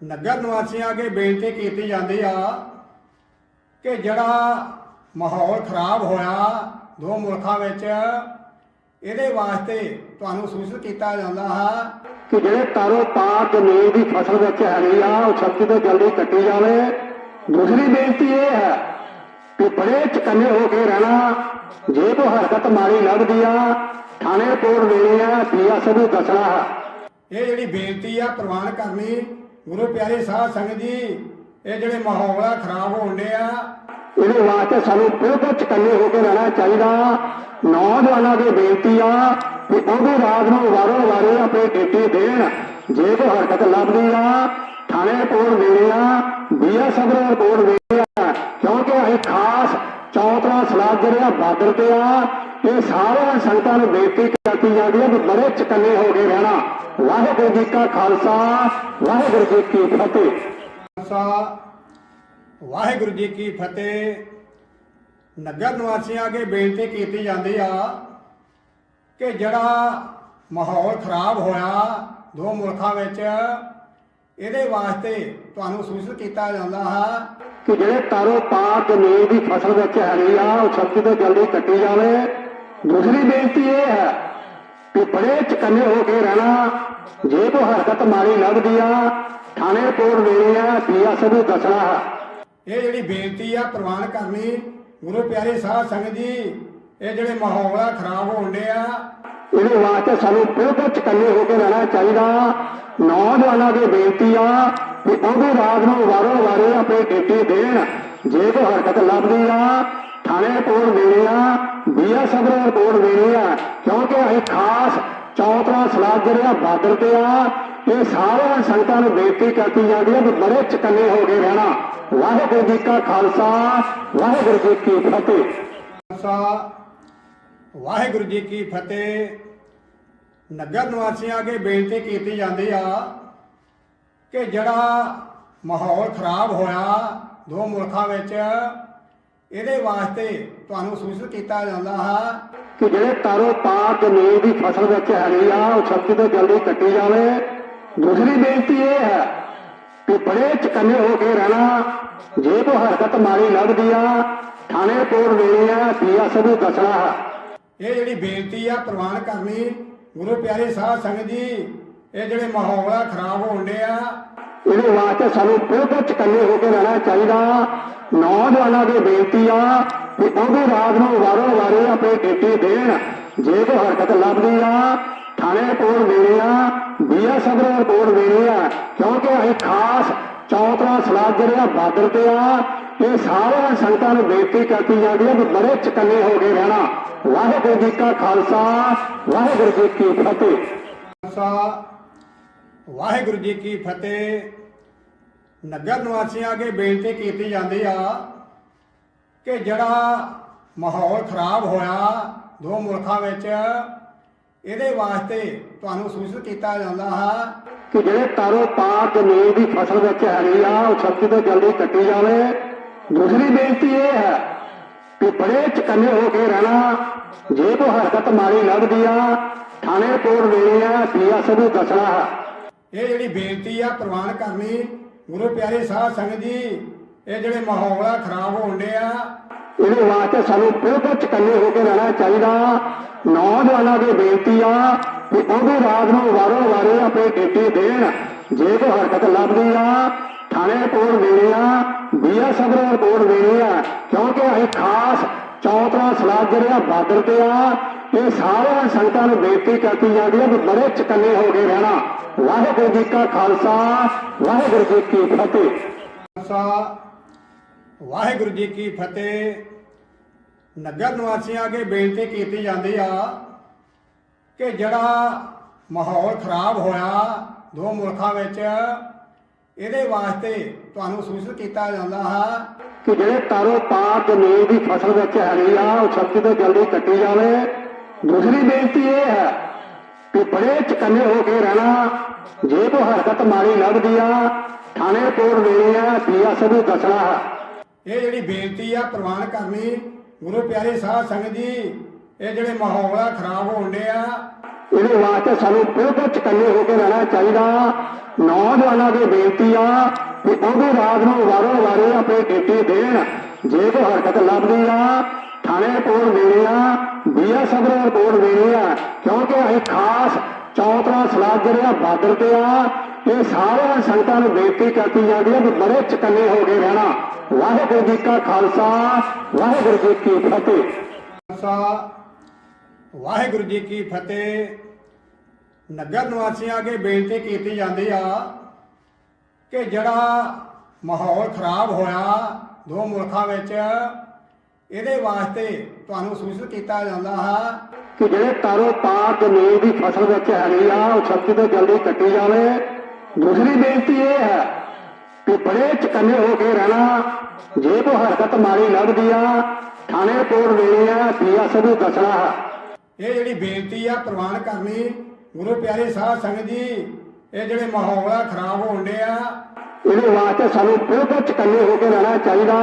ਨਗਰ ਨਿਵਾਸੀਆਂ ਅੱਗੇ ਬੇਨਤੀ ਕੀਤੀ ਜਾਂਦੀ ਆ ਕਿ ਜਿਹੜਾ ਮਾਹੌਲ ਖਰਾਬ ਹੋਇਆ ਦੋ ਮੁਲਕਾਂ ਵਿੱਚ ਇਹਦੇ ਵਾਸਤੇ ਤੁਹਾਨੂੰ ਸੂਚਿਤ ਕੀਤਾ ਜਾਂਦਾ ਹੈ। ਕਿ ਜਿਹੜੇ ਤਾਰੋ ਪਾਰ ਜ਼ਮੀਨ ਦੀ ਫਸਲ ਵਿੱਚ ਹੈਗੀ ਆ ਉਹ ਛੱਤੀ ਤੋਂ ਜਲਦੀ ਕੱਟੀ ਜਾਵੇ। ਦੂਸਰੀ ਬੇਨਤੀ ਇਹ ਹੈ ਕਿ ਬੜੇ ਚਕੰਨੇ ਹੋ ਕੇ ਰਹਿਣਾ ਜੇ ਕੋਈ ਹਰਕਤ ਮਾੜੀ ਲੱਗਦੀ ਆ ਥਾਣੇ ਰਿਪੋਰਟ ਦੇਣੀ ਆ ਪੀਐਸ ਨੂੰ ਦੱਸਣਾ ਹੈ। ਇਹ ਜਿਹੜੀ ਬੇਨਤੀ ਆ ਪ੍ਰਵਾਨ ਕਰਨੀ ਗੁਰੂ ਪਿਆਰੇ ਸਾਧ ਸੰਗਤ ਜੀ, ਇਹ ਜਿਹੜੇ ਮਾਹੌਲ ਖਰਾਬ ਹੋਣ ਡਿਆ ਇਹਦੇ ਵਾਸਤੇ ਸਾਨੂੰ ਬਿਲਕੁਲ ਚਕੰਨੇ ਹੋ ਕੇ ਰਹਿਣਾ ਚਾਹੀਦਾ। ਨੌਜਵਾਨਾਂ ਦੀ ਬੇਨਤੀ ਆ ਕਿ ਉਹ ਰਾਤ ਨੂੰ ਵਾਰੋ ਵਾਰੀ ਆਪਣੀ ਡਿਊਟੀ ਦੇਣ, ਜੇ ਕੋਈ ਹਰਕਤ ਲੱਭਦੀ ਆ, ਥਾਣੇ ਰਿਪੋਰਟ ਦੇਣੀ ਆ, ਬੀਐਸਐਫ ਨੂੰ ਰਿਪੋਰਟ ਦੇਣੀ ਆ, ਕਿਉਂਕਿ ਅਸੀਂ ਖਾਸ ਚੌਥਾ ਸਲਾਹ ਜਿਹੜੇ ਆ ਬਾਰਡਰ ਤੇ ਆ। ਇਹ ਸਾਰਿਆਂ ਸੰਗਤਾਂ ਨੂੰ ਬੇਨਤੀ ਕੀਤੀ ਜਾਂਦੀ ਹੈ ਕਿ ਬੜੇ ਚਕੰਨੇ ਹੋ ਕੇ ਰਹਿਣਾ। ਵਾਹਿਗੁਰੂ ਜੀ ਕਾ ਖਾਲਸਾ ਵਾਹਿਗੁਰੂ ਜੀ ਕੀ ਫਤਿਹ। ਖਾਲਸਾ ਵਾਹਿਗੁਰੂ ਜੀ ਕੀ ਫਤਿਹ। ਨਗਰ ਨਿਵਾਸੀਆਂ ਅੱਗੇ ਬੇਨਤੀ ਕੀਤੀ ਜਾਂਦੀ ਆ ਕਿ ਜਿਹੜਾ ਮਾਹੌਲ ਖਰਾਬ ਹੋਇਆ ਦੋ ਮੁਲਕਾਂ ਵਿੱਚ ਇਹਦੇ ਵਾਸਤੇ ਤੁਹਾਨੂੰ ਸੂਚਿਤ ਕੀਤਾ ਜਾਂਦਾ ਹੈ ਕਿ ਜਿਹੜੇ ਤਾਰੋ ਪਾਰ ਜ਼ਮੀਨ ਦੀ ਫਸਲ ਵਿੱਚ ਹੈਗੀ ਆ ਉਹ ਛੱਤੀ ਤੋਂ ਜਲਦੀ ਕੱਟੀ ਜਾਵੇ। ਦੂਸਰੀ ਬੇਨਤੀ ਇਹ ਹੈ ਕਿ ਬੜੇ ਚਕੰਨੇ ਹੋ ਕੇ ਰਹਿਣਾ। ਜੇ ਕੋਈ ਹਰਕਤ ਮਾੜੀ ਲੱਗਦੀ ਆ ਥਾਣੇ ਰਿਪੋਰਟ ਦੇਣੀ ਆ ਪੀਐਸ ਨੂੰ ਦੱਸਣਾ ਹੈ ਇਹ ਜਿਹੜੀ ਬੇਨਤੀ ਆ ਪ੍ਰਵਾਨ ਕਰਨੀ ਗੁਰੂ ਪਿਆਰੇ ਸਾਧ ਸੰਗਤ ਜੀ ਇਹ ਜਿਹੜੇ ਮਾਹੌਲ ਆ ਖਰਾਬ ਹੋਣ ਡਿਆ ਇਹਦੇ ਵਾਸਤੇ ਸਾਨੂੰ ਬਿਲਕੁਲ ਚਕੰਨੇ ਹੋ ਕੇ ਰਹਿਣਾ ਚਾਹੀਦਾ। ਨੌਜਵਾਨਾਂ ਦੀ ਬੇਨਤੀ ਆ ਕਿ ਉਹ ਵੀ ਰਾਤ ਨੂੰ ਵਾਰੋ ਵਾਰੀ ਆਪਣੀ ਡਿਊਟੀ ਦੇਣ। ਜੇ ਕੋਈ ਹਰਕਤ ਲੱਭਦੀ ਆ ਥਾਣੇ ਰਿਪੋਰਟ ਦੇਣੀ ਆ ਬੀਐਸਐਫ ਨੂੰ ਰਿਪੋਰਟ ਦੇਣੀ ਆ, ਕਿਉਂਕਿ ਅਸੀਂ ਖਾਸ ਚੌਥਾ ਸਲਾਹ ਜਿਹੜੇ ਆ, ਬਾਰਡਰ ਤੇ ਆ ਇਹ ਸਾਰਿਆਂ ਸੰਗਤਾਂ ਨੂੰ ਬੇਨਤੀ ਕੀਤੀ ਜਾਂਦੀ ਹੈ ਕਿ ਬੜੇ ਚਕੰਨੇ ਹੋ ਕੇ ਰਹਿਣਾ। ਵਾਹਿਗੁਰੂ ਜੀ ਕਾ ਖਾਲਸਾ, ਵਾਹਿਗੁਰੂ ਜੀ ਕੀ ਫਤਿਹ। ਖਾਲਸਾ, ਵਾਹਿਗੁਰੂ ਜੀ ਕੀ ਫਤਿਹ। ਨਗਰ ਨਿਵਾਸੀਆਂ ਅੱਗੇ ਬੇਨਤੀ ਕੀਤੀ ਜਾਂਦੀ ਆ ਕਿ ਜਿਹੜਾ ਮਾਹੌਲ ਖਰਾਬ ਹੋਇਆ ਦੋ ਮੁਲਕਾਂ ਵਿੱਚ ਇਹਦੇ ਵਾਸਤੇ ਤੁਹਾਨੂੰ ਸੂਚਿਤ ਕੀਤਾ ਜਾਂਦਾ ਹੈ ਕਿ ਜਿਹੜੇ ਤਾਰੋ ਪਾਰ ਜ਼ਮੀਨ ਦੀ ਫਸਲ ਵਿੱਚ ਹੈਗੀ ਆ ਉਹ ਛੱਤੀ ਤੋਂ ਜਲਦੀ ਕੱਟੀ ਜਾਵੇ। ਦੂਸਰੀ ਬੇਨਤੀ ਇਹ ਹੈ ਕਿ ਬੜੇ ਚਕੰਨੇ ਹੋ ਕੇ ਰਹਿਣਾ। ਜੇ ਕੋਈ ਹਰਕਤ ਮਾੜੀ ਲੱਗਦੀ ਆ ਥਾਣੇ ਰਿਪੋਰਟ ਦੇਣੀ ਆ ਪੀਐਸ ਨੂੰ ਦੱਸਣਾ ਹੈ। ਇਹ ਜਿਹੜੀ ਬੇਨਤੀ ਆ ਪ੍ਰਵਾਨ ਕਰਨੀ ਗੁਰੂ ਪਿਆਰੇ ਸਾਧ ਸੰਗਤ ਜੀ ਇਹ ਜਿਹੜੇ ਮਾਹੌਲ ਆ ਖਰਾਬ ਹੋਣ ਡਿਆ ਇਹਦੇ ਵਾਸਤੇ ਸਾਨੂੰ ਬਿਲਕੁਲ ਚਕੰਨੇ ਹੋ ਕੇ ਰਹਿਣਾ ਚਾਹੀਦਾ। ਨੌਜਵਾਨਾਂ ਦੀ ਬੇਨਤੀ ਆ ਕਿ ਉਹ ਵੀ ਨੂੰ ਵਾਰੋ ਵਾਰੀ ਆਪਣੀ ਡਿਊਟੀ ਦੇਣ। ਜੇ ਕੋਈ ਹਰਕਤ ਲੱਭਦੀ ਆ, ਥਾਣੇ ਰਿਪੋਰਟ ਦੇਣੀ ਆ, ਬੀਐਸਐਫ ਨੂੰ ਰਿਪੋਰਟ ਦੇਣੀ ਆ, ਕਿਉਂਕਿ ਅਸੀਂ ਖਾਸ ਚੌਥਾ ਸਲਾਦ ਜਿਹੜੇ ਆ ਬਾਰਡਰ ਤੇ ਆ, ਇਹ ਸਾਰਿਆਂ ਸੰਗਤਾਂ ਨੂੰ ਬੇਨਤੀ ਕਰਤੀ ਜਾਂਦੀ ਹੈ ਕਿ ਬੜੇ ਚਕੰਨੇ ਹੋ ਕੇ ਰਹਿਣਾ। ਵਾਹਿਗੁਰੂ ਜੀ ਕਾ ਖਾਲਸਾ, ਵਾਹਿਗੁਰੂ ਜੀ ਕੀ ਫਤਿਹ। ਖਾਲਸਾ ਵਾਹਿਗੁਰੂ ਜੀ ਕੀ ਫਤਿਹ। ਨਗਰ ਨਿਵਾਸੀਆਂ ਅੱਗੇ ਬੇਨਤੀ ਕੀਤੀ ਜਾਂਦੀ ਆ ਕਿ ਜਿਹੜਾ ਮਾਹੌਲ ਖਰਾਬ ਹੋਇਆ ਦੋ ਮੁਲਕਾਂ ਵਿੱਚ, ਇਹਦੇ ਵਾਸਤੇ ਤੁਹਾਨੂੰ ਸੂਚਿਤ ਕੀਤਾ ਜਾਂਦਾ ਹੈ ਕਿ ਜਿਹੜੇ ਤਾਰੋ ਪਾਰ ਜ਼ਮੀਨ ਦੀ ਫਸਲ ਵਿੱਚ ਹੈਗੀ ਆ, ਉਹ ਛੱਤੀ ਤੋਂ ਜਲਦੀ ਕੱਟੀ ਜਾਵੇ। ਦੂਸਰੀ ਬੇਨਤੀ ਇਹ ਹੈ ਕਿ ਬੜੇ ਚਕੰਨੇ ਹੋ ਕੇ ਰਹਿਣਾ, ਜੇ ਕੋਈ ਹਰਕਤ ਮਾਰੀ ਲੱਗਦੀ ਆ, ਥਾਣੇ ਰਿਪੋਰਟ ਦੇਣੀ ਆ ਪੀਐਸ ਨੂੰ ਦੱਸਣਾ ਹੈ। ਇਹ ਜਿਹੜੀ ਬੇਨਤੀ ਆ ਪ੍ਰਵਾਨ ਕਰਨੀ, ਗੁਰੂ ਪਿਆਰੇ ਸਾਧ ਸੰਗਤ ਜੀ, ਇਹ ਜਿਹੜੇ ਮਾਹੌਲ ਆ ਖਰਾਬ ਹੋਣ ਡਿਆ ਇਹਦੇ ਵਾਸਤੇ ਸਾਨੂੰ ਬਿਲਕੁਲ ਚਕੰਨੇ ਹੋ ਕੇ ਰਹਿਣਾ ਚਾਹੀਦਾ। ਨੌਜਵਾਨਾਂ ਦੀ ਬੇਨਤੀ ਆ ਕਿ ਉਹ ਵੀ ਰਾਤ ਨੂੰ ਵਾਰੋ ਵਾਰੀ ਆਪਣੀ ਡਿਊਟੀ ਦੇਣ, ਜੇ ਕੋਈ ਹਰਕਤ ਲੱਭਦੀ ਆ, ਥਾਣੇ ਰਿਪੋਰਟ ਦੇਣੀ ਆ, ਬੀਐਸਐਫ ਨੂੰ ਰਿਪੋਰਟ ਦੇਣੀ ਆ, ਕਿਉਂਕਿ ਅਸੀਂ ਖਾਸ ਚੌਥਾ ਸਲਾਹ ਜਿਹੜੇ ਆ ਬਾਰਡਰ ਤੇ ਆ ਇਹ ਸਾਰਿਆਂ ਸੰਗਤਾਂ ਨੂੰ ਬੇਨਤੀ ਕੀਤੀ ਜਾਂਦੀ ਹੈ ਕਿ ਬੜੇ ਚਕੰਨੇ ਹੋ ਕੇ ਰਹਿਣਾ। ਵਾਹਿਗੁਰੂ ਜੀ ਕਾ ਖਾਲਸਾ ਵਾਹਿਗੁਰੂ ਜੀ ਕੀ ਫਤਿਹ। ਖਾਲਸਾ ਵਾਹਿਗੁਰੂ ਜੀ ਕੀ ਫਤਿਹ। ਨਗਰ ਨਿਵਾਸੀਆਂ ਅੱਗੇ ਬੇਨਤੀ ਕੀਤੀ ਜਾਂਦੀ ਆ ਕਿ ਜਿਹੜਾ ਮਾਹੌਲ ਖਰਾਬ ਹੋਇਆ ਦੋ ਮੁਲਕਾਂ ਵਿੱਚ ਇਹਦੇ ਵਾਸਤੇ ਤੁਹਾਨੂੰ ਸੂਚਿਤ ਕੀਤਾ ਜਾਂਦਾ ਹੈ ਕਿ ਜਿਹੜੇ ਤਾਰੋ ਪਾਰ ਜ਼ਮੀਨ ਦੀ ਫਸਲ ਵਿੱਚ ਹੈਗੀ ਆ ਉਹ ਛੱਤੀ ਤੋਂ ਜਲਦੀ ਕੱਟੀ ਜਾਵੇ। ਦੂਸਰੀ ਬੇਨਤੀ ਇਹ ਹੈ ਕਿ ਬੜੇ ਚਕੰਨੇ ਹੋ ਕੇ ਰਹਿਣਾ ਜੇ ਕੋਈ ਹਰਕਤ ਮਾੜੀ ਲੱਗਦੀ ਆ ਥਾਣੇ ਰਿਪੋਰਟ ਦੇਣੀ ਆ ਪੀਐਸ ਨੂੰ ਦੱਸਣਾ ਹੈ। ਇਹ ਜਿਹੜੀ ਬੇਨਤੀ ਆ ਪ੍ਰਵਾਨ ਕਰਨੀ ਗੁਰੂ ਪਿਆਰੇ ਸਾਧ ਸੰਗਤ ਜੀ ਇਹ ਜਿਹੜੇ ਮਾਹੌਲ ਆ ਖਰਾਬ ਹੋਣ ਡਿਆ ਇਹਦੇ ਵਾਸਤੇ ਸਾਨੂੰ ਬਿਲਕੁਲ ਚਕੰਨੇ ਹੋ ਕੇ ਰਹਿਣਾ ਚਾਹੀਦਾ। ਨੌਜਵਾਨਾਂ ਦੀ ਬੇਨਤੀ ਆ ਕਿ ਉਹ ਵੀ ਰਾਤ ਨੂੰ ਵਾਰੋ ਵਾਰੀ ਆਪਣੀ ਡਿਊਟੀ ਦੇਣ। ਜੇ ਕੋਈ ਹਰਕਤ ਲੱਭਦੀ ਆ ਥਾਣੇ ਰਿਪੋਰਟ ਦੇਣੀ ਆ ਬੀਐਸਐਫ ਨੂੰ ਰਿਪੋਰਟ ਦੇਣੀ ਆ, ਕਿਉਂਕਿ ਅਸੀਂ ਖਾਸ ਚੌਥਾ ਸਲਾਹ ਜਿਹੜਾ ਬਾਰਡਰ ਤੇ ਆ, ਇਹ ਸਾਰਿਆਂ ਸੰਗਤਾਂ ਨੂੰ ਬੇਨਤੀ ਕਰਤੀ ਜਾਂਦੀ ਹੈ ਕਿ ਬੜੇ ਚਕੰਨੇ ਹੋ ਕੇ ਰਹਿਣਾ। ਵਾਹਿਗੁਰੂ ਜੀ ਕਾ ਖਾਲਸਾ, ਵਾਹਿਗੁਰੂ ਜੀ ਕੀ ਫਤਿਹ। ਖਾਲਸਾ, ਵਾਹਿਗੁਰੂ ਜੀ ਕੀ ਫਤਿਹ। ਨਗਰ ਨਿਵਾਸੀਆਂ ਅੱਗੇ ਬੇਨਤੀ ਕੀਤੀ ਜਾਂਦੀ ਆ ਕਿ ਜਿਹੜਾ ਮਾਹੌਲ ਖਰਾਬ ਹੋਇਆ ਦੋ ਮੁਲਕਾਂ ਵਿੱਚ ਇਹਦੇ ਵਾਸਤੇ ਤੁਹਾਨੂੰ ਸੂਚਿਤ ਕੀਤਾ ਜਾਂਦਾ ਹੈ ਕਿ ਜਿਹੜੇ ਤਾਰੋ ਪਾਰ ਜ਼ਮੀਨ ਦੀ ਫਸਲ ਵਿੱਚ ਹੈਗੀ ਆ ਉਹ ਛੱਤੀ ਤੋਂ ਜਲਦੀ ਕੱਟੀ ਜਾਵੇ। ਦੂਸਰੀ ਬੇਨਤੀ ਇਹ ਹੈ ਕਿ ਬੜੇ ਚਕੰਨੇ ਹੋ ਕੇ ਰਹਿਣਾ। ਜੇ ਕੋਈ ਹਰਕਤ ਮਾੜੀ ਲੱਗਦੀ ਆ ਥਾਣੇ ਰਿਪੋਰਟ ਦੇਣੀ ਆ ਪੀਐਸ ਨੂੰ ਦੱਸਣਾ ਹੈ। ਇਹ ਜਿਹੜੀ ਬੇਨਤੀ ਆ ਪ੍ਰਵਾਨ ਕਰਨੀ ਗੁਰੂ ਪਿਆਰੇ ਸਾਧ ਸੰਗਤ ਜੀ ਇਹ ਜਿਹੜੇ ਮਾਹੌਲ ਆ ਖਰਾਬ ਹੋਣ ਡਿਆ ਇਹਦੇ ਵਾਸਤੇ ਸਾਨੂੰ ਬਿਲਕੁਲ ਚਕੰਨੇ ਹੋ ਕੇ ਰਹਿਣਾ ਚਾਹੀਦਾ।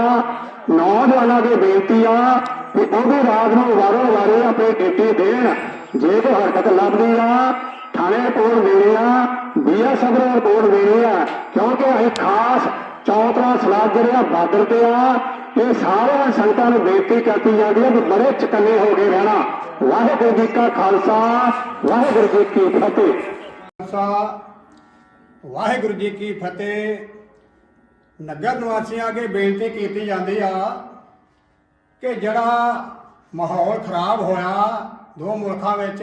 ਨੌਜਵਾਨਾਂ ਦੀ ਬੇਨਤੀ ਆ ਕਿ ਉਹ ਵੀ ਰਾਤ ਨੂੰ ਵਾਰੋ ਵਾਰੀ ਆਪਣੀ ਡਿਊਟੀ ਦੇਣ, ਜੇ ਕੋਈ ਹਰਕਤ ਲੱਭਦੀ ਆ, ਥਾਣੇ ਰਿਪੋਰਟ ਦੇਣੀ ਆ, ਬੀਐਸਐਫ ਨੂੰ ਰਿਪੋਰਟ ਦੇਣੀ ਆ, ਕਿਉਂਕਿ ਅਸੀਂ ਖਾਸ ਚੌਥਾ ਸਲਾਹ ਜਿਹੜਾ ਬਾਰਡਰ ਤੇ ਆ, ਇਹ ਸਾਰਿਆਂ ਸੰਗਤਾਂ ਨੂੰ ਬੇਨਤੀ ਕਰਤੀ ਜਾਂਦੀ ਹੈ ਕਿ ਬੜੇ ਚਕੰਨੇ ਹੋ ਕੇ ਰਹਿਣਾ। ਵਾਹਿਗੁਰੂ ਜੀ ਕਾ ਖਾਲਸਾ, ਵਾਹਿਗੁਰੂ ਜੀ ਕੀ ਫਤਿਹ। ਵਾਹਿਗੁਰੂ ਜੀ ਕੀ ਫਤਿਹ। ਨਗਰ ਨਿਵਾਸੀਆਂ ਅੱਗੇ ਬੇਨਤੀ ਕੀਤੀ ਜਾਂਦੀ ਆ ਕਿ ਜਿਹੜਾ ਮਾਹੌਲ ਖਰਾਬ ਹੋਇਆ ਦੋ ਮੁਲਕਾਂ ਵਿੱਚ,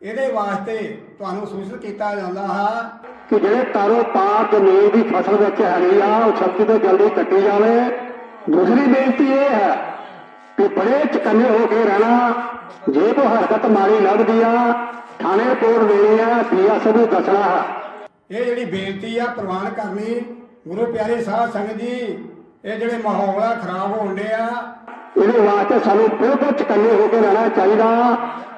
ਇਹਦੇ ਵਾਸਤੇ ਤੁਹਾਨੂੰ ਸੂਚਿਤ ਕੀਤਾ ਜਾਂਦਾ ਹੈ ਕਿ ਜਿਹੜੇ ਤਾਰੋ ਪਾਰ ਜ਼ਮੀਨ ਦੀ ਫਸਲ ਵਿੱਚ ਹੈਗੀ ਆ, ਉਹ ਛੱਤੀ ਤੋਂ ਜਲਦੀ ਕੱਟੀ ਜਾਵੇ। ਦੂਸਰੀ ਬੇਨਤੀ ਇਹ ਹੈ ਕਿ ਬੜੇ ਚਕੰਨੇ ਹੋ ਕੇ ਰਹਿਣਾ। ਜੇ ਕੋਈ ਹਰਕਤ ਮਾਰੀ ਲੱਗਦੀ ਆ, ਥਾਣੇ ਰਿਪੋਰਟ ਦੇਣੀ ਆ ਪੀਐਸ ਨੂੰ ਦੱਸਣਾ ਹੈ। ਇਹ ਜਿਹੜੀ ਬੇਨਤੀ ਆ ਪ੍ਰਵਾਨ ਕਰਨੀ, ਗੁਰੂ ਪਿਆਰੇ ਸਾਧ ਸੰਗਤ ਜੀ, ਇਹ ਜਿਹੜੇ ਮਾਹੌਲ ਆ ਖਰਾਬ ਹੋਣ ਡਿਆ ਇਹਦੇ ਵਾਸਤੇ ਸਾਨੂੰ ਬਿਲਕੁਲ ਚਕੰਨੇ ਹੋ ਕੇ ਰਹਿਣਾ ਚਾਹੀਦਾ।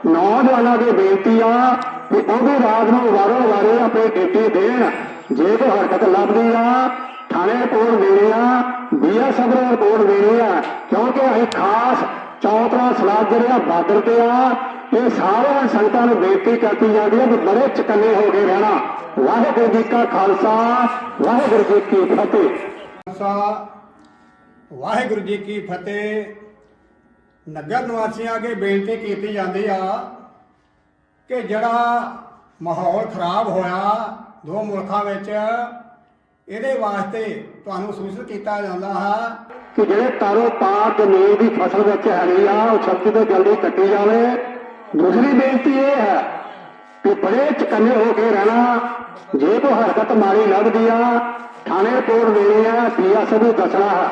ਨੌਜਵਾਨਾਂ ਦੀ ਬੇਨਤੀ ਆ ਕਿ ਉਹ ਰਾਤ ਨੂੰ ਵਾਰੋ ਵਾਰੀ ਆਪਣੀ ਡਿਊਟੀ ਦੇਣ, ਜੇ ਕੋਈ ਹਰਕਤ ਲੱਭਦੀ ਆ, ਥਾਣੇ ਰਿਪੋਰਟ ਦੇਣੀ ਆ, ਬੀਐਸਐਫ ਨੂੰ ਰਿਪੋਰਟ ਦੇਣੀ ਆ, ਕਿਉਂਕਿ ਅਸੀਂ ਖਾਸ ਚੌਥਾ ਸਲਾਹ ਆ ਬਾਰਡਰ ਤੇ ਆ। ਇਹ ਸਾਰਿਆਂ ਸੰਗਤਾਂ ਨੂੰ ਬੇਨਤੀ ਕਰਤੀ ਜਾਂਦੀ ਹੈ ਕਿ ਬੜੇ ਚਕੰਨੇ ਹੋ ਕੇ ਰਹਿਣਾ। ਵਾਹਿਗੁਰੂ ਜੀ ਕਾ ਖਾਲਸਾ ਵਾਹਿਗੁਰੂ ਜੀ ਕੀ ਫਤਿਹ। ਖਾਲਸਾ ਵਾਹਿਗੁਰੂ ਜੀ ਕੀ ਫਤਿਹ। ਨਗਰ ਨਿਵਾਸੀਆਂ ਅੱਗੇ ਬੇਨਤੀ ਕੀਤੀ ਜਾਂਦੀ ਆ ਕਿ ਜਿਹੜਾ ਮਾਹੌਲ ਖਰਾਬ ਹੋਇਆ ਦੋ ਮੁਲਕਾਂ ਵਿੱਚ ਇਹਦੇ ਵਾਸਤੇ ਤੁਹਾਨੂੰ ਸੂਚਿਤ ਕੀਤਾ ਜਾਂਦਾ ਹੈ ਕਿ ਜਿਹੜੇ ਤਾਰੋ ਪਾਰ ਜ਼ਮੀਨ ਦੀ ਫਸਲ ਵਿੱਚ ਹੈਗੀ ਆ ਉਹ ਛੱਤੀ ਤੋਂ ਜਲਦੀ ਕੱਟੀ ਜਾਵੇ। ਦੂਸਰੀ ਬੇਨਤੀ ਇਹ ਹੈ ਕਿ ਬੜੇ ਚਕੰਨੇ ਹੋ ਕੇ ਰਹਿਣਾ ਜੇ ਕੋਈ ਹਰਕਤ ਮਾੜੀ ਲੱਗਦੀ ਆ ਥਾਣੇ ਰਿਪੋਰਟ ਦੇਣੀ ਆ ਪੀਐਸ ਨੂੰ ਦੱਸਣਾ ਹੈ।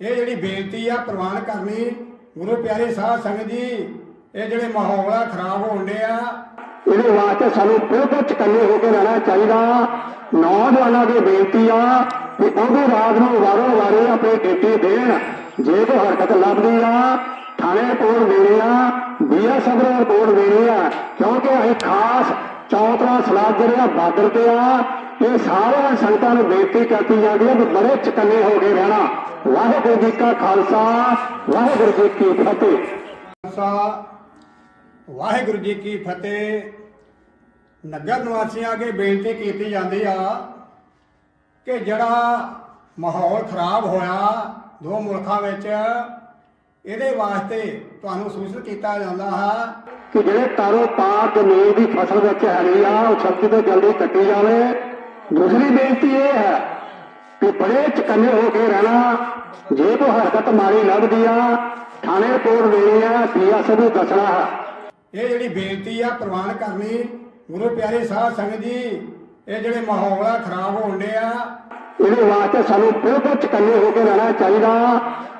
ਇਹ ਜਿਹੜੀ ਬੇਨਤੀ ਆ ਪ੍ਰਵਾਨ ਕਰਨੀ ਗੁਰੂ ਪਿਆਰੇ ਸਾਧ ਸੰਗਤ ਜੀ ਇਹ ਜਿਹੜੇ ਮਾਹੌਲ ਆ ਖਰਾਬ ਹੋਣ ਡਿਆ ਇਹਦੇ ਵਾਸਤੇ ਸਾਨੂੰ ਬਿਲਕੁਲ ਚਕੰਨੇ ਹੋ ਕੇ ਰਹਿਣਾ ਚਾਹੀਦਾ। ਨੌਜਵਾਨਾਂ ਦੀ ਬੇਨਤੀ ਆ ਕਿ ਉਹ ਵੀ ਰਾਤ ਨੂੰ ਵਾਰੋ ਵਾਰੀ ਆਪਣੀ ਡਿਊਟੀ ਦੇਣ ਜੇ ਕੋਈ ਹਰਕਤ ਲੱਭਦੀ ਆ ਥਾਣੇ ਰਿਪੋਰਟ ਦੇਣੀ ਆ ਬੀਐਸਐਫ ਨੂੰ ਰਿਪੋਰਟ ਦੇਣੀ ਆ, ਕਿਉਂਕਿ ਅਸੀਂ ਖਾਸ ਚੌਥਾ ਸਲਾਹ ਜਿਹੜਾ ਬਾਰਡਰ ਤੇ ਆ, ਇਹ ਸਾਰਿਆਂ ਸੰਗਤਾਂ ਨੂੰ ਬੇਨਤੀ ਕਰਤੀ ਜਾਂਦੀ ਹੈ ਕਿ ਬੜੇ ਚਕੰਨੇ ਹੋ ਕੇ ਰਹਿਣਾ। ਵਾਹਿਗੁਰੂ ਜੀ ਕਾ ਖਾਲਸਾ, ਵਾਹਿਗੁਰੂ ਜੀ ਕੀ ਫਤਿਹ। ਖਾਲਸਾ, ਵਾਹਿਗੁਰੂ ਜੀ ਕੀ ਫਤਿਹ। ਨਗਰ ਨਿਵਾਸੀਆਂ ਅੱਗੇ ਬੇਨਤੀ ਕੀਤੀ ਜਾਂਦੀ ਆ ਕਿ ਜਿਹੜਾ ਮਾਹੌਲ ਖਰਾਬ ਹੋਇਆ ਦੋ ਮੁਲਕਾਂ ਵਿੱਚ ਇਹਦੇ ਵਾਸਤੇ ਤੁਹਾਨੂੰ ਸੂਚਿਤ ਕੀਤਾ ਜਾਂਦਾ ਹੈ ਕਿ ਜਿਹੜੇ ਤਾਰੋ ਪਾਰ ਜ਼ਮੀਨ ਦੀ ਫਸਲ ਵਿੱਚ ਹੈਗੀ ਆ ਉਹ ਛੱਤੀ ਤੋਂ ਜਲਦੀ ਕੱਟੀ ਜਾਵੇ। ਦੂਸਰੀ ਬੇਨਤੀ ਇਹ ਹੈ ਕਿ ਬੜੇ ਚਕੰਨੇ ਹੋ ਕੇ ਰਹਿਣਾ। ਜੇ ਕੋਈ ਹਰਕਤ ਮਾੜੀ ਲੱਗਦੀ ਆ ਥਾਣੇ ਰਿਪੋਰਟ ਦੇਣੀ ਆ ਪੀਐਸ ਨੂੰ ਦੱਸਣਾ ਹੈ। ਇਹ ਜਿਹੜੀ ਬੇਨਤੀ ਆ ਪ੍ਰਵਾਨ ਕਰਨੀ ਗੁਰੂ ਪਿਆਰੇ ਸਾਧ ਸੰਗਤ ਜੀ ਇਹ ਜਿਹੜੇ ਮਾਹੌਲ ਆ ਖਰਾਬ ਹੋਣ ਡਿਆ ਇਹਦੇ ਵਾਸਤੇ ਸਾਨੂੰ ਬਿਲਕੁਲ ਚਕੰਨੇ ਹੋ ਕੇ ਰਹਿਣਾ ਚਾਹੀਦਾ।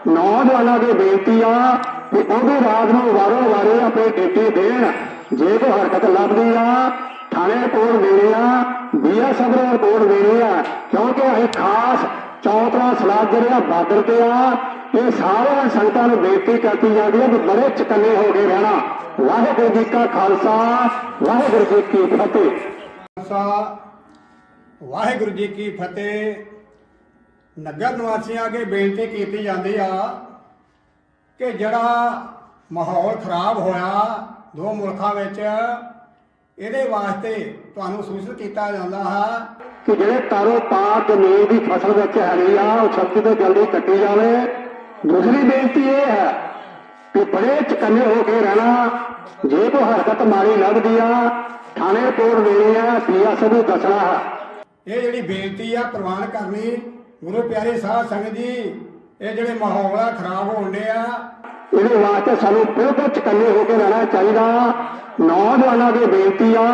ਨੌਜਵਾਨਾਂ ਦੀ ਬੇਨਤੀ ਆ ਕਿ ਉਹ ਵੀ ਨੂੰ ਵਾਰੋ ਵਾਰੀ ਆਪਣੀ ਡਿਊਟੀ ਦੇਣ। ਜੇ ਕੋਈ ਹਰਕਤ ਲੱਭਦੀ ਆ, ਥਾਣੇ ਰਿਪੋਰਟ ਦੇਣੀ ਆ, ਬੀਐਸਐਫ ਨੂੰ ਰਿਪੋਰਟ ਦੇਣੀ ਆ, ਕਿਉਂਕਿ ਅਸੀਂ ਖਾਸ ਚੌਥਾ ਸਲਾਹ ਜਿਹੜਾ ਬਾਰਡਰ ਤੇ ਆ, ਇਹ ਸਾਰਿਆਂ ਸੰਗਤਾਂ ਨੂੰ ਬੇਨਤੀ ਕਰਤੀ ਜਾਂਦੀ ਹੈ ਕਿ ਬੜੇ ਚਕੰਨੇ ਹੋ ਕੇ ਰਹਿਣਾ। ਵਾਹਿਗੁਰੂ ਜੀ ਕਾ ਖਾਲਸਾ, ਵਾਹਿਗੁਰੂ ਜੀ ਕੀ ਫਤਿਹ। ਖਾਲਸਾ ਵਾਹਿਗੁਰੂ ਜੀ ਕੀ ਫਤਿਹ। ਨਗਰ ਨਿਵਾਸੀਆਂ ਅੱਗੇ ਬੇਨਤੀ ਕੀਤੀ ਜਾਂਦੀ ਆ ਕਿ ਜਿਹੜਾ ਮਾਹੌਲ ਖਰਾਬ ਹੋਇਆ ਦੋ ਮੁਲਕਾਂ ਵਿੱਚ, ਇਹਦੇ ਵਾਸਤੇ ਤੁਹਾਨੂੰ ਸੂਚਿਤ ਕੀਤਾ ਜਾਂਦਾ ਹੈ ਕਿ ਜਿਹੜੇ ਤਾਰੋ ਪਾਰ ਜ਼ਮੀਨ ਦੀ ਫਸਲ ਵਿੱਚ ਹੈਗੀ ਆ, ਉਹ ਛੇਤੀ ਤੋਂ ਜਲਦੀ ਕੱਟੀ ਜਾਵੇ। ਦੂਸਰੀ ਬੇਨਤੀ ਇਹ ਹੈ ਕਿ ਬੜੇ ਚਕੰਨੇ ਹੋ ਕੇ ਰਹਿਣਾ, ਜੇ ਕੋਈ ਹਰਕਤ ਮਾਰੀ ਲੱਗਦੀ ਆ, ਥਾਣੇ ਕੋਲ ਦੇਣੀ ਆ ਪੀਐਸ ਨੂੰ ਦੱਸਣਾ ਹੈ। ਇਹ ਜਿਹੜੀ ਬੇਨਤੀ ਆ ਪ੍ਰਵਾਨ ਕਰਨੀ, ਗੁਰੂ ਪਿਆਰੇ ਸਾਧ ਸੰਗਤ ਜੀ, ਇਹ ਜਿਹੜੇ ਮਾਹੌਲ ਆ ਖਰਾਬ ਹੋਣ ਡਿਆ ਇਹਦੇ ਵਾਸਤੇ ਸਾਨੂੰ ਬਿਲਕੁਲ ਚਕੰਨੇ ਹੋ ਕੇ ਰਹਿਣਾ ਚਾਹੀਦਾ। ਨੌਜਵਾਨਾਂ ਦੀ ਬੇਨਤੀ ਆ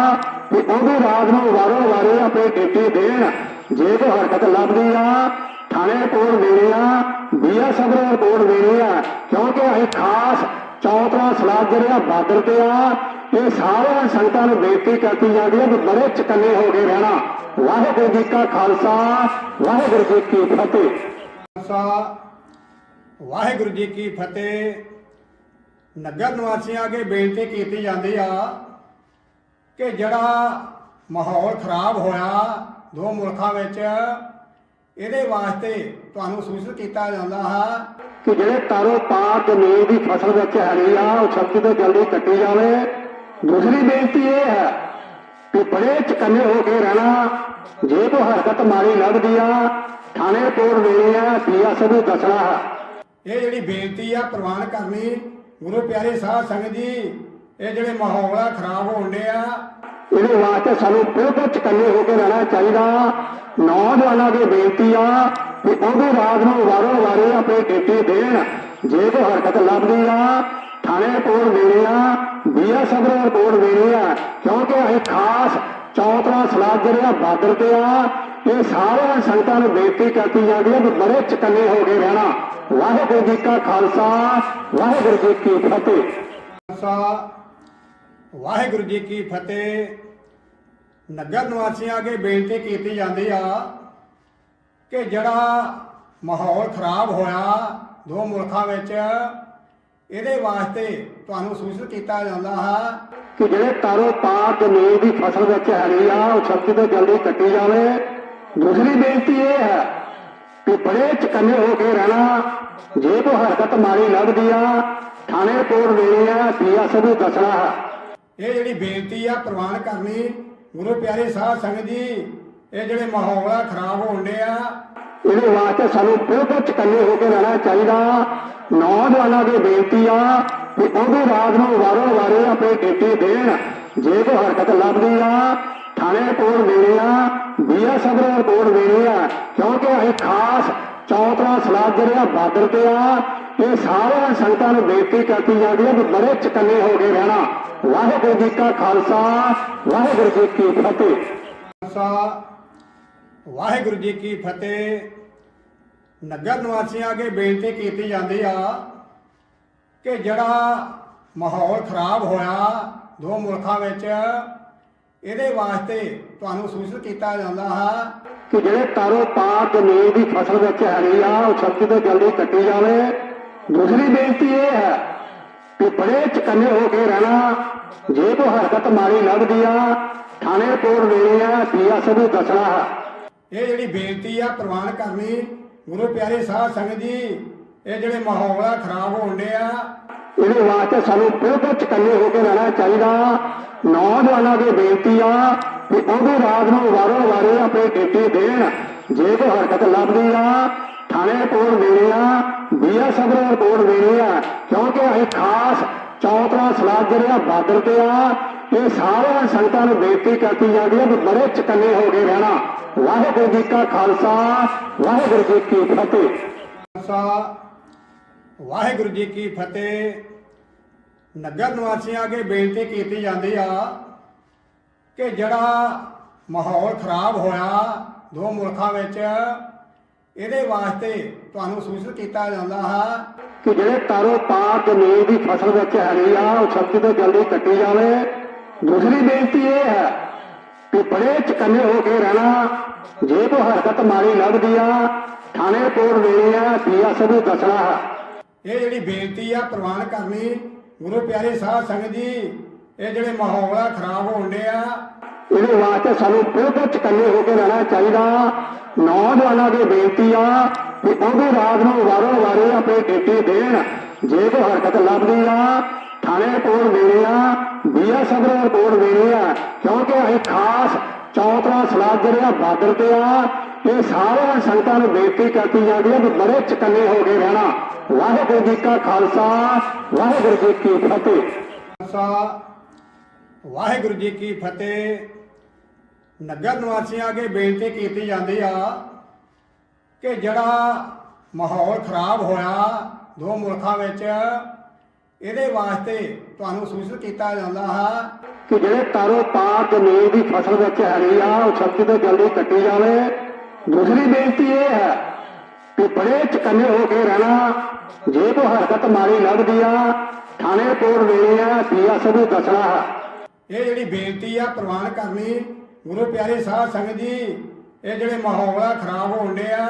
ਕਿ ਉਹ ਰਾਜ ਨੂੰ ਵਾਰੋ ਵਾਰੀ ਆਪਣੀ ਡਿਊਟੀ ਦੇਣ। ਜੇ ਕੋਈ ਹਰਕਤ ਲੱਭਦੀ ਆ, ਥਾਣੇ ਰਿਪੋਰਟ ਦੇਣੀ ਆ, ਬੀਐਸਐਫ ਨੂੰ ਰਿਪੋਰਟ ਦੇਣੀ ਆ, ਕਿਉਂਕਿ ਅਸੀਂ ਖਾਸ ਚੌਥਾ ਸਲਾਹ ਜਿਹੜਾ ਬਾਦਰ ਤੇ ਆ। ਇਹ ਸਾਰਿਆਂ ਸੰਗਤਾਂ ਨੂੰ ਬੇਨਤੀ ਕਰਤੀ ਜਾਂਦੀ ਹੈ ਕਿ ਬੜੇ ਚਕੰਨੇ ਹੋ ਕੇ ਰਹਿਣਾ। ਵਾਹਿਗੁਰੂ ਜੀ ਕਾ ਖਾਲਸਾ ਵਾਹਿਗੁਰੂ ਜੀ ਕੀ ਫਤਿਹ। ਖਾਲਸਾ ਵਾਹਿਗੁਰੂ ਜੀ ਕੀ ਫਤਿਹ। ਨਗਰ ਨਿਵਾਸੀਆਂ ਅੱਗੇ ਬੇਨਤੀ ਕੀਤੀ ਜਾਂਦੀ ਆ ਕਿ ਜਿਹੜਾ ਮਾਹੌਲ ਖਰਾਬ ਹੋਇਆ ਦੋ ਮੁਲਕਾਂ ਵਿੱਚ ਇਹਦੇ ਵਾਸਤੇ ਤੁਹਾਨੂੰ ਸੂਚਿਤ ਕੀਤਾ ਜਾਂਦਾ ਹੈ ਕਿ ਜਿਹੜੇ ਤਾਰੋ ਪਾਰ ਜ਼ਮੀਨ ਦੀ ਫਸਲ ਵਿੱਚ ਹੈਗੀ ਆ ਉਹ ਛੇਤੀ ਤੋਂ ਜਲਦੀ ਕੱਟੀ ਜਾਵੇ। ਦੂਸਰੀ ਬੇਨਤੀ ਇਹ ਹੈ ਕਿ ਬੜੇ ਚਕੰਨੇ ਹੋ ਕੇ ਰਹਿਣਾ ਜੇ ਕੋਈ ਹਰਕਤ ਮਾਰੀ ਲੱਗਦੀ ਆ ਥਾਣੇ ਰਿਪੋਰਟ ਦੇਣੀ ਆ ਪੀਐਸ ਨੂੰ ਦੱਸਣਾ ਹੈ। ਇਹ ਜਿਹੜੀ ਬੇਨਤੀ ਆ ਪ੍ਰਵਾਨ ਕਰਨੀ ਗੁਰੂ ਪਿਆਰੇ ਸਾਧ ਸੰਗਤ ਜੀ ਇਹ ਜਿਹੜੇ ਮਾਹੌਲ ਆ ਖਰਾਬ ਹੋਣ ਡਿਆ ਇਹਦੇ ਵਾਸਤੇ ਸਾਨੂੰ ਬਿਲਕੁਲ ਚਕੰਨੇ ਹੋ ਕੇ ਰਹਿਣਾ ਚਾਹੀਦਾ। ਨੌਜਵਾਨਾਂ ਦੀ ਬੇਨਤੀ ਆ ਕਿ ਉਹ ਵੀ ਰਾਤ ਨੂੰ ਵਾਰੋ ਵਾਰੀ ਆਪਣੀ ਡਿਊਟੀ ਦੇਣ ਜੇ ਕੋਈ ਹਰਕਤ ਲੱਭਦੀ ਆ ਥਾਣੇ ਰਿਪੋਰਟ ਦੇਣੀ ਆ ਬੀਐਸਐਫ ਨੂੰ ਰਿਪੋਰਟ ਦੇਣੀ ਆ ਕਿਉਂਕਿ ਅਸੀਂ ਖਾਸ ਚੌਥਾ ਸਲਾਹ ਜਿਹੜਾ ਬਾਰਡਰ ਤੇ ਆ। ਇਹ ਸਾਰਿਆਂ ਸੰਗਤਾਂ ਨੂੰ ਬੇਨਤੀ ਕਰਤੀ ਜਾਂਦੀ ਹੈ ਕਿ ਬੜੇ ਚਕੰਨੇ ਹੋ ਕੇ ਰਹਿਣਾ। ਵਾਹਿਗੁਰੂ ਜੀ ਕਾ ਖਾਲਸਾ, ਵਾਹਿਗੁਰੂ ਜੀ ਕੀ ਫਤਿਹ। ਖਾਲਸਾ, ਵਾਹਿਗੁਰੂ ਜੀ ਕੀ ਫਤਿਹ। ਨਗਰ ਨਿਵਾਸੀਆਂ ਅੱਗੇ ਬੇਨਤੀ ਕੀਤੀ ਜਾਂਦੀ ਆ ਕਿ ਜਿਹੜਾ ਮਾਹੌਲ ਖਰਾਬ ਹੋਇਆ ਦੋ ਮੁਲਕਾਂ ਵਿੱਚ ਇਹਦੇ ਵਾਸਤੇ ਤੁਹਾਨੂੰ ਸੂਚਿਤ ਕੀਤਾ ਜਾਂਦਾ ਹੈ ਕਿ ਜਿਹੜੇ ਤਾਰੋ ਪਾਰ ਜ਼ਮੀਨ ਦੀ ਫਸਲ ਵਿੱਚ ਹੈਗੀ ਆ ਉਹ ਛੇਤੀ ਤੋਂ ਜਲਦੀ ਕੱਟੀ ਜਾਵੇ। ਦੂਸਰੀ ਬੇਨਤੀ ਇਹ ਹੈ ਕਿ ਬੜੇ ਚਕੰਨੇ ਹੋ ਕੇ ਰਹਿਣਾ। ਜੇ ਕੋਈ ਹਰਕਤ ਮਾਰੀ ਲੱਗਦੀ ਆ ਥਾਣੇ ਰਿਪੋਰਟ ਦੇਣੀ ਆ ਪੀਐਸ ਨੂੰ ਦੱਸਣਾ ਹੈ। ਇਹ ਜਿਹੜੀ ਬੇਨਤੀ ਆ ਪ੍ਰਵਾਨ ਕਰਨੀ ਗੁਰੂ ਪਿਆਰੇ ਸਾਧ ਸੰਗਤ ਜੀ ਇਹ ਜਿਹੜੇ ਮਾਹੌਲ ਆ ਖਰਾਬ ਹੋਣ ਡਿਆ ਇਹਦੇ ਵਾਸਤੇ ਸਾਨੂੰ ਬਿਲਕੁਲ ਚਕੰਨੇ ਹੋ ਕੇ ਰਹਿਣਾ ਚਾਹੀਦਾ। ਨੌਜਵਾਨਾਂ ਦੀ ਬੇਨਤੀ ਆ ਕਿ ਉਹ ਵੀ ਨੂੰ ਵਾਰੋ ਵਾਰੀ ਆਪਣੀ ਡਿਊਟੀ ਦੇਣ। ਜੇ ਕੋਈ ਹਰਕਤ ਲੱਭਦੀ ਆ, ਥਾਣੇ ਰਿਪੋਰਟ ਦੇਣੀ ਆ, ਬੀਐਸਐਫ ਨੂੰ ਰਿਪੋਰਟ ਦੇਣੀ ਆ, ਕਿਉਂਕਿ ਅਸੀਂ ਖਾਸ ਚੌਥਾ ਸਲਾਹ ਜਿਹੜਾ ਬਾਰਡਰ ਤੇ ਆ, ਇਹ ਸਾਰਿਆਂ ਸੰਗਤਾਂ ਨੂੰ ਬੇਨਤੀ ਕਰਤੀ ਜਾਂਦੀ ਹੈ ਕਿ ਬੜੇ ਚਕੰਨੇ ਹੋ ਕੇ ਰਹਿਣਾ। ਵਾਹਿਗੁਰੂ ਜੀ ਕਾ ਖਾਲਸਾ, ਵਾਹਿਗੁਰੂ ਜੀ ਕੀ ਫਤਿਹ। ਵਾਹਿਗੁਰੂ ਜੀ ਕੀ ਫਤਿਹ। ਨਗਰ ਨਿਵਾਸੀਆਂ ਅੱਗੇ ਬੇਨਤੀ ਕੀਤੀ ਜਾਂਦੀ ਆ ਕਿ ਜਿਹੜਾ ਮਾਹੌਲ ਖਰਾਬ ਹੋਇਆ ਦੋ ਮੁਲਕਾਂ ਵਿੱਚ, ਇਹਦੇ ਵਾਸਤੇ ਤੁਹਾਨੂੰ ਸੂਚਿਤ ਕੀਤਾ ਜਾਂਦਾ ਹੈ ਕਿ ਜਿਹੜੇ ਤਾਰੋ ਪਾਰ ਜ਼ਮੀਨ ਦੀ ਫਸਲ ਵਿੱਚ ਹਰੀ ਆ, ਉਹ ਛੇਤੀ ਤੋਂ ਜਲਦੀ ਕੱਟੀ ਜਾਵੇ। ਦੂਸਰੀ ਬੇਨਤੀ ਇਹ ਹੈ ਕਿ ਬੜੇ ਚਕੰਨੇ ਹੋ ਕੇ ਰਹਿਣਾ। ਜੇ ਕੋਈ ਹਰਕਤ ਮਾਰੀ ਲੱਗਦੀ ਆ, ਥਾਣੇ ਕੋਲ ਦੇਣੀ ਆ ਪੀਐਸ ਨੂੰ ਦੱਸਣਾ ਹੈ। ਇਹ ਜਿਹੜੀ ਬੇਨਤੀ ਆ ਪ੍ਰਵਾਨ ਕਰਨੀ, ਗੁਰੂ ਪਿਆਰੇ ਸਾਧ ਸੰਗਤ ਜੀ, ਇਹ ਜਿਹੜੇ ਮਾਹੌਲ ਆ ਖਰਾਬ ਹੋਣ ਡਿਆ ਇਹਦੇ ਵਾਸਤੇ ਸਾਨੂੰ ਬਿਲਕੁਲ ਚਕੰਨੇ ਹੋ ਕੇ ਰਹਿਣਾ ਚਾਹੀਦਾ। ਨੌਜਵਾਨਾਂ ਦੀ ਬੇਨਤੀ ਆ ਕਿ ਉਹ ਰਾਤ ਨੂੰ ਵਾਰੋ ਵਾਰੀ ਆਪਣੀ ਡਿਊਟੀ ਦੇਣ, ਜੇ ਕੋਈ ਹਰਕਤ ਲੱਭਦੀ ਆ, ਥਾਣੇ ਰਿਪੋਰਟ ਦੇਣੀ ਆ, ਬੀਐਸਐਫ ਨੂੰ ਰਿਪੋਰਟ ਦੇਣੀ ਆ, ਕਿਉਂਕਿ ਅਸੀਂ ਖਾਸ ਚੌਥਾ ਸਲਾਹ ਜਿਹੜਾ ਬਾਦਰ ਤੇ ਆ। ਇਹ ਸਾਰਿਆਂ ਸੰਗਤਾਂ ਨੂੰ ਬੇਨਤੀ ਕਰਤੀ ਜਾਂਦੀ ਹੈ ਕਿ ਬੜੇ ਚਕੰਨੇ ਹੋ ਕੇ ਰਹਿਣਾ। ਵਾਹਿਗੁਰੂ ਜੀ ਕਾ ਖਾਲਸਾ ਵਾਹਿਗੁਰੂ ਜੀ ਕੀ ਫਤਿਹ। ਖਾਲਸਾ ਵਾਹਿਗੁਰੂ ਜੀ ਕੀ ਫਤਿਹ। ਨਗਰ ਨਿਵਾਸੀਆਂ ਅੱਗੇ ਬੇਨਤੀ ਕੀਤੀ ਜਾਂਦੀ ਆ ਕਿ ਜਿਹੜਾ ਮਾਹੌਲ ਖਰਾਬ ਹੋਇਆ ਦੋ ਮੁਲਕਾਂ ਵਿੱਚ ਇਹਦੇ ਵਾਸਤੇ ਤੁਹਾਨੂੰ ਸੂਚਿਤ ਕੀਤਾ ਜਾਂਦਾ ਹੈ ਕਿ ਜਿਹੜੇ ਤਾਰੋ ਪਾਰ ਜ਼ਮੀਨ ਦੀ ਫਸਲ ਵਿੱਚ ਹੈਗੀ ਆ ਉਹ ਛੇਤੀ ਤੋਂ ਜਲਦੀ ਕੱਟੀ ਜਾਵੇ। ਦੂਸਰੀ ਬੇਨਤੀ ਇਹ ਹੈ ਕਿ ਬੜੇ ਚਕੰਨੇ ਹੋ ਕੇ ਰਹਿਣਾ ਜੇ ਕੋਈ ਹਰਕਤ ਮਾਰੀ ਲੱਗਦੀ ਆ ਥਾਣੇ ਰਿਪੋਰਟ ਦੇਣੀ ਆ ਪੀਐਸ ਨੂੰ ਦੱਸਣਾ ਹੈ। ਇਹ ਜਿਹੜੀ ਬੇਨਤੀ ਆ ਪ੍ਰਵਾਨ ਕਰਨੀ ਗੁਰੂ ਪਿਆਰੇ ਸਾਧ ਸੰਗਤ ਜੀ ਇਹ ਜਿਹੜੇ ਮਾਹੌਲ ਆ ਖਰਾਬ ਹੋਣ ਡਿਆ ਇਹਦੇ ਵਾਸਤੇ ਸਾਨੂੰ ਬਿਲਕੁਲ ਚਕੰਨੇ ਹੋ ਕੇ ਰਹਿਣਾ ਚਾਹੀਦਾ। ਨੌਜਵਾਨਾਂ ਦੀ ਬੇਨਤੀ ਆ ਕਿ ਉਹ ਵੀ ਰਾਤ ਨੂੰ ਵਾਰੋ ਵਾਰੀ ਆਪਣੀ ਡਿਊਟੀ ਦੇਣ ਜੇ ਕੋਈ ਹਰਕਤ ਲੱਭਦੀ ਆ ਥਾਣੇ ਰਿਪੋਰਟ ਦੇਣੀ ਆ ਬੀਐਸਐਫ ਨੂੰ ਰਿਪੋਰਟ ਦੇਣੀ ਆ, ਕਿਉਂਕਿ ਅਸੀਂ ਖਾਸ ਚੌਥਾ ਸਲਾਹ ਜਿਹੜਾ ਬਾਰਡਰ ਤੇ ਆ, ਇਹ ਸਾਰਿਆਂ ਸੰਗਤਾਂ ਨੂੰ ਬੇਨਤੀ ਕਰਤੀ ਜਾਂਦੀ ਹੈ ਕਿ ਬੜੇ ਚਕੰਨੇ ਹੋ ਕੇ ਰਹਿਣਾ। ਵਾਹਿਗੁਰੂ ਜੀ ਕਾ ਖਾਲਸਾ, ਵਾਹਿਗੁਰੂ ਜੀ ਕੀ ਫਤਿਹ। ਖਾਲਸਾ, ਵਾਹਿਗੁਰੂ ਜੀ ਕੀ ਫਤਿਹ। ਨਗਰ ਨਿਵਾਸੀਆਂ ਅੱਗੇ ਬੇਨਤੀ ਕੀਤੀ ਜਾਂਦੀ ਆ ਕਿ ਜਿਹੜਾ ਮਾਹੌਲ ਖਰਾਬ ਹੋਇਆ ਦੋ ਮੁਲਕਾਂ ਵਿੱਚ ਇਹਦੇ ਵਾਸਤੇ ਤੁਹਾਨੂੰ ਸੂਚਿਤ ਕੀਤਾ ਜਾਂਦਾ ਹੈ ਕਿ ਜਿਹੜੇ ਤਾਰੋ ਪਾਰ ਜ਼ਮੀਨ ਦੀ ਫਸਲ ਵਿੱਚ ਹੈਗੀ ਆ ਉਹ ਛੇਤੀ ਤੋਂ ਜਲਦੀ ਕੱਟੀ ਜਾਵੇ। ਦੂਸਰੀ ਬੇਨਤੀ ਇਹ ਹੈ ਕਿ ਬੜੇ ਚਕੰਨੇ ਹੋ ਕੇ ਰਹਿਣਾ। ਜੇ ਕੋਈ ਹਰਕਤ ਮਾਰੀ ਲੱਗਦੀ ਆ ਥਾਣੇ ਰਿਪੋਰਟ ਦੇਣੀ ਆ ਪੀਐਸ ਨੂੰ ਦੱਸਣਾ ਹੈ। ਇਹ ਜਿਹੜੀ ਬੇਨਤੀ ਆ ਪ੍ਰਵਾਨ ਕਰਨੀ ਗੁਰੂ ਪਿਆਰੇ ਸਾਧ ਸੰਗਤ ਜੀ ਇਹ ਜਿਹੜੇ ਮਾਹੌਲ ਆ ਖਰਾਬ ਹੋਣ ਡਿਆ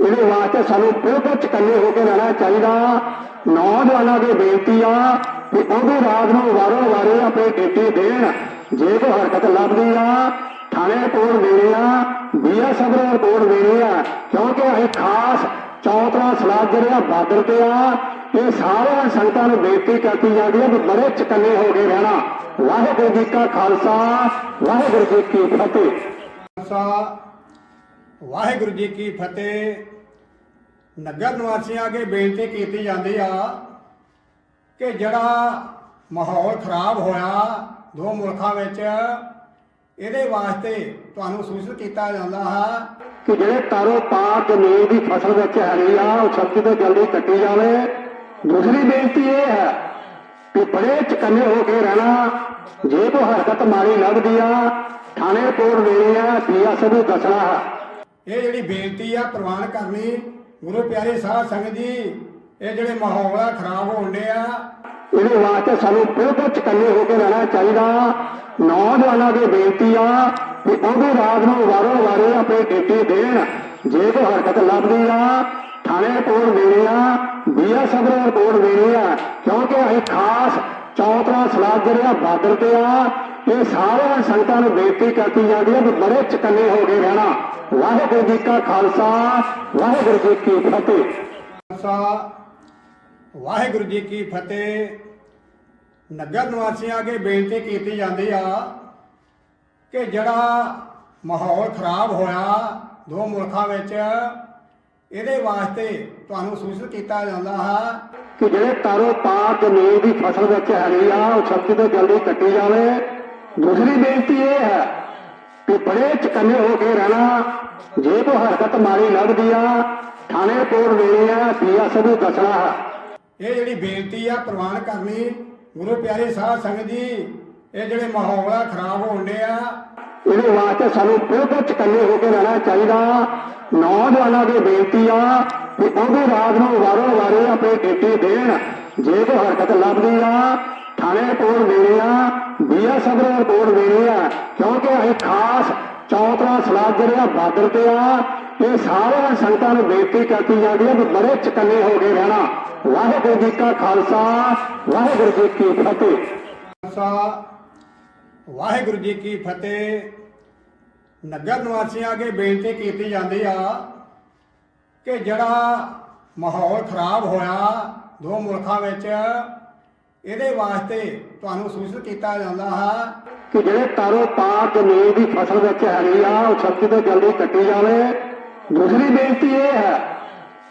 ਇਹਦੇ ਵਾਸਤੇ ਸਾਨੂੰ ਬਿਲਕੁਲ ਚਕੰਨੇ ਹੋ ਕੇ ਰਹਿਣਾ ਚਾਹੀਦਾ। ਨੌਜਵਾਨਾਂ ਦੀ ਬੇਨਤੀ ਆ ਕਿ ਉਹਦੀ ਰਾਤ ਨੂੰ ਵਾਰੋ ਵਾਰੀ ਆਪਣੀ ਡਿਊਟੀ ਦੇਣ। ਜੇ ਕੋਈ ਹਰਕਤ ਲੱਭਦੀ ਆ, ਥਾਣੇ ਰਿਪੋਰਟ ਦੇਣੀ ਆ, ਬੀਐਸਐਫ ਨੂੰ ਰਿਪੋਰਟ ਦੇਣੀ ਆ, ਕਿਉਂਕਿ ਅਸੀਂ ਖਾਸ ਚੌਥਾ ਸਲਾਹ ਜਿਹੜਾ ਬਾਰਡਰ ਤੇ ਆ, ਇਹ ਸਾਰਿਆਂ ਸੰਗਤਾਂ ਨੂੰ ਬੇਨਤੀ ਕਰਤੀ ਜਾਂਦੀ ਹੈ ਕਿ ਬੜੇ ਚਕੰਨੇ ਹੋ ਕੇ ਰਹਿਣਾ। ਵਾਹਿਗੁਰੂ ਜੀ ਕਾ ਖਾਲਸਾ, ਵਾਹਿਗੁਰੂ ਜੀ ਕੀ ਫਤਿਹ। ਖਾਲਸਾ, ਵਾਹਿਗੁਰੂ ਜੀ ਕੀ ਫਤਿਹ। ਨਗਰ ਨਿਵਾਸੀਆਂ ਅੱਗੇ ਬੇਨਤੀ ਕੀਤੀ ਜਾਂਦੀ ਆ ਕਿ ਜਿਹੜਾ ਮਾਹੌਲ ਖਰਾਬ ਹੋਇਆ ਦੋ ਮੁਲਕਾਂ ਵਿੱਚ ਇਹਦੇ ਵਾਸਤੇ ਤੁਹਾਨੂੰ ਸੂਚਿਤ ਕੀਤਾ ਜਾਂਦਾ ਹੈ। ਕਿ ਜਿਹੜੇ ਤਾਰੋ ਪਾਰ ਜ਼ਮੀਨ ਦੀ ਫਸਲ ਵਿੱਚ ਹੈਗੀ ਆ ਉਹ ਛੇਤੀ ਤੋਂ ਜਲਦੀ ਕੱਟੀ ਜਾਵੇ। ਦੂਸਰੀ ਬੇਨਤੀ ਇਹ ਹੈ ਕਿ ਬੜੇ ਚਕੰਨੇ ਹੋ ਕੇ ਰਹਿਣਾ ਜੇ ਕੋਈ ਹਰਕਤ ਮਾਰੀ ਲੱਗਦੀ ਆ ਥਾਣੇ ਰਿਪੋਰਟ ਦੇਣੀ ਆ ਪੀਐਸ ਨੂੰ ਦੱਸਣਾ ਹੈ। ਇਹ ਜਿਹੜੀ ਬੇਨਤੀ ਆ ਪ੍ਰਵਾਨ ਕਰਨੀ ਗੁਰੂ ਪਿਆਰੇ ਸਾਧ ਸੰਗਤ ਜੀ, ਇਹ ਜਿਹੜੇ ਮਾਹੌਲ ਆ, ਖਰਾਬ ਹੋਣ ਡਿਆ ਇਹਦੇ ਵਾਸਤੇ ਸਾਨੂੰ ਬਿਲਕੁਲ ਚਕੰਨੇ ਹੋ ਕੇ ਰਹਿਣਾ ਚਾਹੀਦਾ। ਨੌਜਵਾਨਾਂ ਦੀ ਬੇਨਤੀ ਆ ਕਿ ਉਹਦੀ ਰਾਤ ਨੂੰ ਵਾਰੋ ਵਾਰੀ ਆਪਣੀ ਡਿਊਟੀ ਦੇਣ, ਜੇ ਕੋਈ ਹਰਕਤ ਲੱਭਦੀ ਆ, ਥਾਣੇ ਰਿਪੋਰਟ ਦੇਣੀ ਆ, ਬੀਐਸਐਫ ਨੂੰ ਰਿਪੋਰਟ ਦੇਣੀ ਆ, ਕਿਉਂਕਿ ਅਸੀਂ ਖਾਸ ਚੌਥਾ ਸਲਾਹ ਜਿਹੜਾ ਬਾਰਡਰ ਤੇ ਆ, ਇਹ ਸਾਰਿਆਂ ਸੰਗਤਾਂ ਨੂੰ ਬੇਨਤੀ ਕਰਤੀ ਜਾਂਦੀ ਹੈ ਕਿ ਬੜੇ ਚਕੰਨੇ ਹੋ ਕੇ ਰਹਿਣਾ। ਵਾਹਿਗੁਰੂ ਜੀ ਕਾ ਖਾਲਸਾ ਵਾਹਿਗੁਰੂ ਜੀ ਕੀ ਫਤਿਹ। ਖਾਲਸਾ ਵਾਹਿਗੁਰੂ ਜੀ ਕੀ ਫਤਿਹ। ਨਗਰ ਨਿਵਾਸੀਆਂ ਅੱਗੇ ਬੇਨਤੀ ਕੀਤੀ ਜਾਂਦੀ ਆ ਕਿ ਜਿਹੜਾ ਮਾਹੌਲ ਖਰਾਬ ਹੋਇਆ ਦੋ ਮੁਲਕਾਂ ਵਿੱਚ ਇਹਦੇ ਵਾਸਤੇ ਤੁਹਾਨੂੰ ਸੂਚਿਤ ਕੀਤਾ ਜਾਂਦਾ ਹੈ ਕਿ ਜਿਹੜੇ ਤਾਰੋ ਪਾਰ ਜ਼ਮੀਨ ਦੀ ਫਸਲ ਵਿੱਚ ਹੈਗੀ ਆ ਉਹ ਛੇਤੀ ਤੋਂ ਜਲਦੀ ਕੱਟੀ ਜਾਵੇ। ਦੂਸਰੀ ਬੇਨਤੀ ਇਹ ਹੈ ਕਿ ਬੜੇ ਚਕੰਨੇ ਹੋ ਕੇ ਰਹਿਣਾ। ਜੇ ਕੋਈ ਹਰਕਤ ਮਾਰੀ ਲੱਗਦੀ ਆ ਥਾਣੇ ਰਿਪੋਰਟ ਦੇਣੀ ਆ ਪੀਐਸ ਨੂੰ ਦੱਸਣਾ ਹੈ ਇਹ ਜਿਹੜੀ ਬੇਨਤੀ ਆ ਪ੍ਰਵਾਨ ਕਰਨੀ ਗੁਰੂ ਪਿਆਰੇ ਸਾਧ ਸੰਗਤ ਜੀ ਇਹ ਜਿਹੜੇ ਮਾਹੌਲ ਆ ਖਰਾਬ ਹੋਣ ਡਿਆ ਇਹਦੇ ਵਾਸਤੇ ਸਾਨੂੰ ਬਿਲਕੁਲ ਚਕੰਨੇ ਹੋ ਕੇ ਰਹਿਣਾ ਚਾਹੀਦਾ। ਨੌਜਵਾਨਾਂ ਦੀ ਬੇਨਤੀ ਆ ਕਿ ਉਹਦੀ ਰਾਤ ਨੂੰ ਵਾਰੋ ਵਾਰੀ ਆਪਣੀ ਡਿਊਟੀ ਦੇਣ। ਜੇ ਕੋਈ ਹਰਕਤ ਲੱਭਦੀ ਆ ਥਾਣੇ ਰਿਪੋਰਟ ਦੇਣੀ ਆ ਬੀਐਸਐਫ ਨੂੰ ਰਿਪੋਰਟ ਦੇਣੀ ਆ ਕਿਉਂਕਿ ਅਸੀਂ ਖਾਸ ਚੌਥਾ ਸਲਾਹ ਜਿਹੜਾ ਬਾਰਡਰ ਤੇ ਆ, ਇਹ ਸਾਰਿਆਂ ਸੰਗਤਾਂ ਨੂੰ ਬੇਨਤੀ ਕਰਤੀ ਜਾਂਦੀ ਹੈ ਕਿ ਬੜੇ ਚਕੰਨੇ ਹੋ ਕੇ ਰਹਿਣਾ। ਵਾਹਿਗੁਰੂ ਜੀ ਕਾ ਖਾਲਸਾ, ਵਾਹਿਗੁਰੂ ਜੀ ਕੀ ਫਤਿਹ। ਖਾਲਸਾ, ਵਾਹਿਗੁਰੂ ਜੀ ਕੀ ਫਤਿਹ। ਨਗਰ ਨਿਵਾਸੀਆਂ ਅੱਗੇ ਬੇਨਤੀ ਕੀਤੀ ਜਾਂਦੀ ਆ ਕਿ ਜਿਹੜਾ ਮਾਹੌਲ ਖਰਾਬ ਹੋਇਆ ਦੋ ਮੁਲਕਾਂ ਵਿੱਚ ਇਹਦੇ ਵਾਸਤੇ ਤੁਹਾਨੂੰ ਸੂਚਿਤ ਕੀਤਾ ਜਾਂਦਾ ਹੈ ਕਿ ਜਿਹੜੇ ਤਾਰੋ ਪਾਰ ਜ਼ਮੀਨ ਦੀ ਫਸਲ ਵਿੱਚ ਹੈਗੀ ਆ ਉਹ ਛੇਤੀ ਤੋਂ ਜਲਦੀ ਕੱਟੀ ਜਾਵੇ। ਦੂਸਰੀ ਬੇਨਤੀ ਇਹ ਹੈ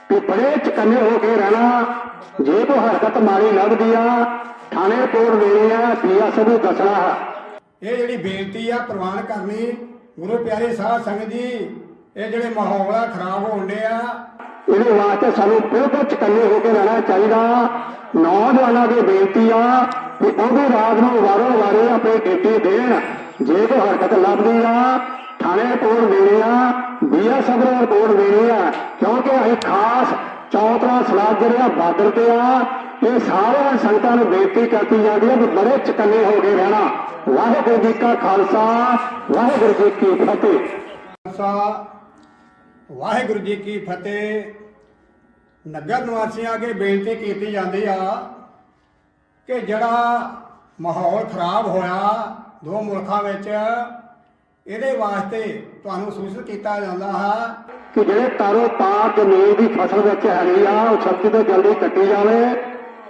ਕਿ ਬੜੇ ਚਕੰਨੇ ਹੋ ਕੇ ਰਹਿਣਾ। ਜੇ ਕੋਈ ਹਰਕਤ ਮਾਰੀ ਲੱਗਦੀ ਆ ਥਾਣੇ ਰਿਪੋਰਟ ਦੇਣੀ ਆ ਪੀਐਸ ਨੂੰ ਦੱਸਣਾ ਹੈ। ਇਹ ਜਿਹੜੀ ਬੇਨਤੀ ਆ ਪ੍ਰਵਾਨ ਕਰਨੀ ਗੁਰੂ ਪਿਆਰੇ ਸਾਧ ਸੰਗਤ ਜੀ ਇਹ ਜਿਹੜੇ ਮਾਹੌਲ ਆ ਖਰਾਬ ਹੋਣ ਡਿਆ ਇਹਦੇ ਵਾਸਤੇ ਸਾਨੂੰ ਬਿਲਕੁਲ ਚਕੰਨੇ ਹੋ ਕੇ ਰਹਿਣਾ ਚਾਹੀਦਾ। ਨੌਜਵਾਨਾਂ ਦੀ ਬੇਨਤੀ ਆ ਕਿ ਉਹਦੀ ਰਾਤ ਨੂੰ ਵਾਰੋ ਵਾਰੀ ਆਪਣੀ ਡਿਊਟੀ ਦੇਣ। ਜੇ ਕੋਈ ਹਰਕਤ ਲੱਭਦੀ ਆ, ਥਾਣੇ ਰਿਪੋਰਟ ਦੇਣੀ ਆ, ਬੀਐਸਐਫ ਨੂੰ ਰਿਪੋਰਟ ਦੇਣੀ ਆ, ਕਿਉਂਕਿ ਅਸੀਂ ਖਾਸ ਚੌਥਾ ਸਲਾਹ ਜਿਹੜਾ ਬਾਰਡਰ ਤੇ ਆ, ਇਹ ਸਾਰਿਆਂ ਸੰਗਤਾਂ ਨੂੰ ਬੇਨਤੀ ਕਰਤੀ ਜਾਂਦੀ ਹੈ ਕਿ ਬੜੇ ਚਕੰਨੇ ਹੋ ਕੇ ਰਹਿਣਾ। ਵਾਹਿਗੁਰੂ ਜੀ ਕਾ ਖਾਲਸਾ, ਵਾਹਿਗੁਰੂ ਜੀ ਕੀ ਫਤਿਹ। ਖਾਲਸਾ, ਵਾਹਿਗੁਰੂ ਜੀ ਕੀ ਫਤਿਹ। ਨਗਰ ਨਿਵਾਸੀਆਂ ਅੱਗੇ ਬੇਨਤੀ ਕੀਤੀ ਜਾਂਦੀ ਆ ਕਿ ਜਿਹੜਾ ਮਾਹੌਲ ਖਰਾਬ ਹੋਇਆ ਦੋ ਮੁਲਕਾਂ ਵਿੱਚ ਇਹਦੇ ਵਾਸਤੇ ਤੁਹਾਨੂੰ ਸੂਚਿਤ ਕੀਤਾ ਜਾਂਦਾ ਹੈ। ਕਿ ਜਿਹੜੇ ਤਾਰੋ ਪਾਰ ਜ਼ਮੀਨ ਦੀ ਫਸਲ ਵਿੱਚ ਹੈਗੀ ਆ ਉਹ ਛੇਤੀ ਤੋਂ ਜਲਦੀ ਕੱਟੀ ਜਾਵੇ।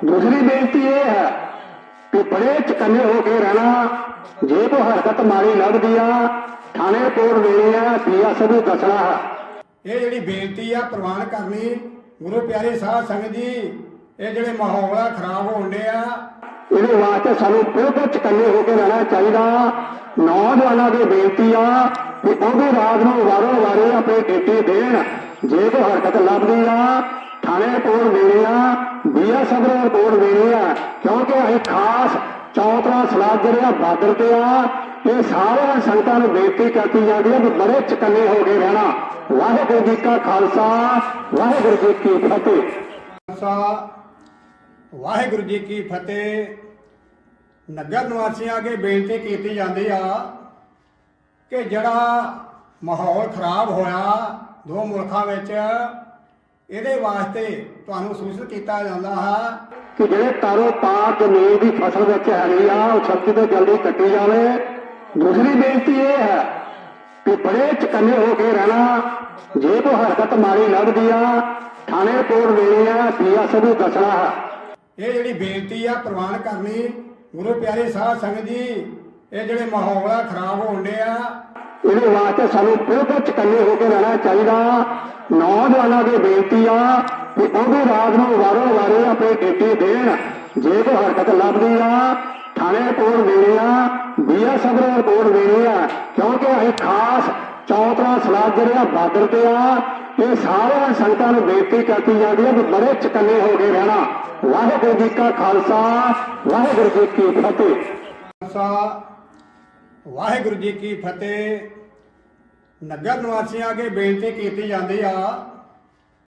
ਦੂਸਰੀ ਬੇਨਤੀ ਇਹ ਹੈ ਕਿ ਬੜੇ ਚਕੰਨੇ ਹੋ ਕੇ ਰਹਿਣਾ ਜੇ ਕੋਈ ਹਰਕਤ ਮਾੜੀ ਲੱਗਦੀ ਆ ਥਾਣੇ ਕੋਲ ਵੇਲੇ ਆ ਪੀਐਸ ਨੂੰ ਦੱਸਣਾ ਇਹ ਜਿਹੜੀ ਬੇਨਤੀ ਆ ਪ੍ਰਵਾਨ ਕਰਨੀ ਗੁਰੂ ਪਿਆਰੇ ਸਾਧ ਸੰਗਤ ਜੀ, ਇਹ ਜਿਹੜੇ ਮਾਹੌਲ ਖਰਾਬ ਹੋਣ ਡਿਆ ਇਹਦੇ ਵਾਸਤੇ ਸਾਨੂੰ ਬਿਲਕੁਲ ਚਕੰਨੇ ਹੋ ਕੇ ਰਹਿਣਾ ਚਾਹੀਦਾ। ਨੌਜਵਾਨਾਂ ਦੀ ਬੇਨਤੀ ਆ ਕਿ ਉਹ ਰਾਤ ਨੂੰ ਵਾਰੋ ਵਾਰੀ ਆਪਣੀ ਡਿਊਟੀ ਦੇਣ, ਜੇ ਕੋਈ ਹਰਕਤ ਲੱਭਦੀ ਆ, ਥਾਣੇ ਰਿਪੋਰਟ ਦੇਣੀ ਆ, ਬੀਐਸਐਫ ਨੂੰ ਰਿਪੋਰਟ ਦੇਣੀ ਆ, ਕਿਉਂਕਿ ਅਸੀਂ ਖਾਸ ਚੌਥਾ ਸਲਾਹ ਜਿਹੜੇ ਆ ਬਾਦਰ ਤੇ ਆ, ਇਹ ਸਾਰਿਆਂ ਸੰਗਤਾਂ ਨੂੰ ਬੇਨਤੀ ਕਰਤੀ ਜਾਂਦੀ ਹੈ ਕਿ ਬੜੇ ਚਕੰਨੇ ਹੋ ਕੇ ਰਹਿਣਾ। ਵਾਹਿਗੁਰੂ ਜੀ ਕਾ ਖਾਲਸਾ ਵਾਹਿਗੁਰੂ ਜੀ ਕੀ ਫਤਿਹ। ਖਾਲਸਾ ਵਾਹਿਗੁਰੂ ਜੀ ਕੀ ਫਤਿਹ। ਨਗਰ ਨਿਵਾਸੀਆਂ ਅੱਗੇ ਬੇਨਤੀ ਕੀਤੀ ਜਾਂਦੀ ਆ ਕਿ ਜਿਹੜਾ ਮਾਹੌਲ ਖਰਾਬ ਹੋਇਆ ਦੋ ਮੁਲਕਾਂ ਵਿੱਚ ਇਹਦੇ ਵਾਸਤੇ ਤੁਹਾਨੂੰ ਸੂਚਿਤ ਕੀਤਾ ਜਾਂਦਾ ਹੈ ਕਿ ਜਿਹੜੇ ਤਾਰੋ ਪਾਰ ਜ਼ਮੀਨ ਦੀ ਫਸਲ ਵਿੱਚ ਹੈਗੀ ਆ ਉਹ ਛੱਤੀ ਤੋਂ ਜਲਦੀ ਕੱਟੀ ਜਾਵੇ। ਦੂਸਰੀ ਬੇਨਤੀ ਇਹ ਹੈ ਕਿ ਬੜੇ ਚਕੰਨੇ ਹੋ ਕੇ ਰਹਿਣਾ। ਜੇ ਕੋਈ ਹਰਕਤ ਮਾੜੀ ਲੱਗਦੀ ਆ ਥਾਣੇ ਕੋਲ ਵੇਲੇ ਆ ਪੀਐਸ ਨੂੰ ਦੱਸਣਾ। ਹੈ ਇਹ ਜਿਹੜੀ ਬੇਨਤੀ ਆ ਪ੍ਰਵਾਨ ਕਰਨੀ ਗੁਰੂ ਪਿਆਰੇ ਸਾਧ ਸੰਗਤ ਜੀ ਇਹ ਜਿਹੜੇ ਮਾਹੌਲ ਆ ਖਰਾਬ ਹੋਣ ਡਿਆ ਇਹਦੇ ਵਾਸਤੇ ਸਾਨੂੰ ਬਿਲਕੁਲ ਚਕੰਨੇ ਹੋ ਕੇ ਰਹਿਣਾ ਚਾਹੀਦਾ। ਨੌਜਵਾਨਾਂ ਦੀ ਬੇਨਤੀ ਆ ਕਿ ਉਹ ਵੀ ਰਾਤ ਨੂੰ ਵਾਰੋ ਵਾਰੀ ਆਪਣੀ ਡਿਊਟੀ ਦੇਣ। ਜੇ ਕੋਈ ਹਰਕਤ ਲੱਭਦੀ ਆ ਥਾਣੇ ਕੋਲ ਵੇਲੇ ਆ ਬੀਐਸਐਫ ਨੂੰ ਰਿਪੋਰਟ ਦੇਣੀ ਆ ਕਿਉਂਕਿ ਅਸੀਂ ਖਾਸ ਚੌਥਾ ਸਲਾਹ ਜਿਹੜੇ ਬਾਦਰ ਤੇ ਆ, ਇਹ ਸਾਰਿਆਂ ਸੰਗਤਾਂ ਨੂੰ ਬੇਨਤੀ ਕਰਤੀ ਜਾਂਦੀ ਹੈ ਕਿ ਬੜੇ ਚਕੰਨੇ ਹੋ ਕੇ ਰਹਿਣਾ। ਵਾਹਿਗੁਰੂ ਜੀ ਕਾ ਖਾਲਸਾ, ਵਾਹਿਗੁਰੂ ਜੀ ਕੀ ਫਤਿਹ। ਖਾਲਸਾ, ਵਾਹਿਗੁਰੂ ਜੀ ਕੀ ਫਤਿਹ। ਨਗਰ ਨਿਵਾਸੀਆਂ ਅੱਗੇ ਬੇਨਤੀ ਕੀਤੀ ਜਾਂਦੀ ਆ